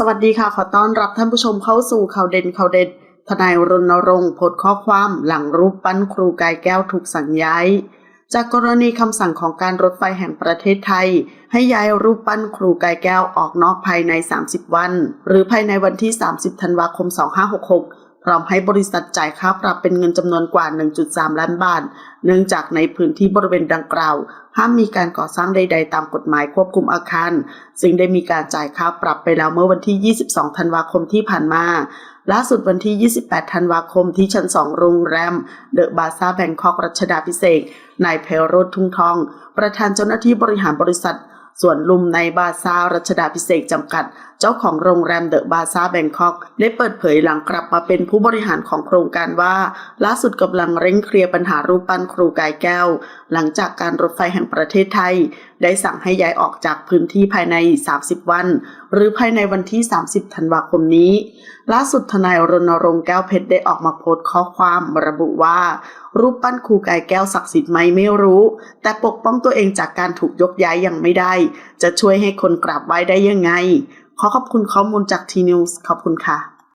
สวัสดีค่ะ ขอต้อนรับท่านผู้ชมเข้าสู่ข่าวเด่นข่าวเด็ด ทนายรณรงค์โพสข้อความหลังรูปปั้นครูกายแก้วถูกสั่งย้าย จากกรณีคำสั่งของการรถไฟแห่งประเทศไทย ให้ย้ายรูปปั้นครูกายแก้วออกนอกภายใน 30 วัน หรือภายในวันที่ 30 ธันวาคม 2566 พร้อมให้บริษัทจ่ายค่าปรับเป็นเงินจำนวนกว่า 1.3 ล้านบาท เนื่องจากในพื้นที่บริเวณดังกล่าว ห้ามมีการก่อสร้างใด ๆ ตามกฎหมายควบคุมอาคาร ซึ่งได้มีการจ่ายค่าปรับไปแล้วเมื่อวันที่ 22 ธันวาคมที่ผ่านมาล่าสุดวันที่ 28 ธันวาคมที่ชั้น 2 โรงแรม เดอะบาซ่าแบงคอกรัชดาพิเศษนายเพโรธทุ่งทอง ประธานเจ้าหน้าที่บริหารบริษัท ส่วนลุมในบาซารัชดาพิเศษจำกัด เจ้าของโรงแรมเดอะบาซ่าแบงคอก ได้เปิดเผยหลังกลับมาเป็นผู้บริหารของโครงการว่า ล่าสุดกำลังเร่งเคลียร์ปัญหารูปปั้นครูกายแก้ว หลังจากการรถไฟแห่งประเทศไทย ได้สั่งให้ย้ายออกจากพื้นที่ภายใน 30 วัน หรือภายในวันที่ 30 ธันวาคมนี้ ล่าสุดทนายรณรงค์แก้วเพชรได้ออกมาโพสต์ข้อความระบุว่า รูปปั้นครูกายแก้วศักดิ์สิทธิ์ไหมไม่รู้ แต่ปกป้องตัวเองจากการถูกยกย้ายยังไม่ได้ จะช่วยให้คนกราบไหว้ได้ยังไง ขอขอบคุณข้อมูลจากทีนิวส์ขอบคุณค่ะ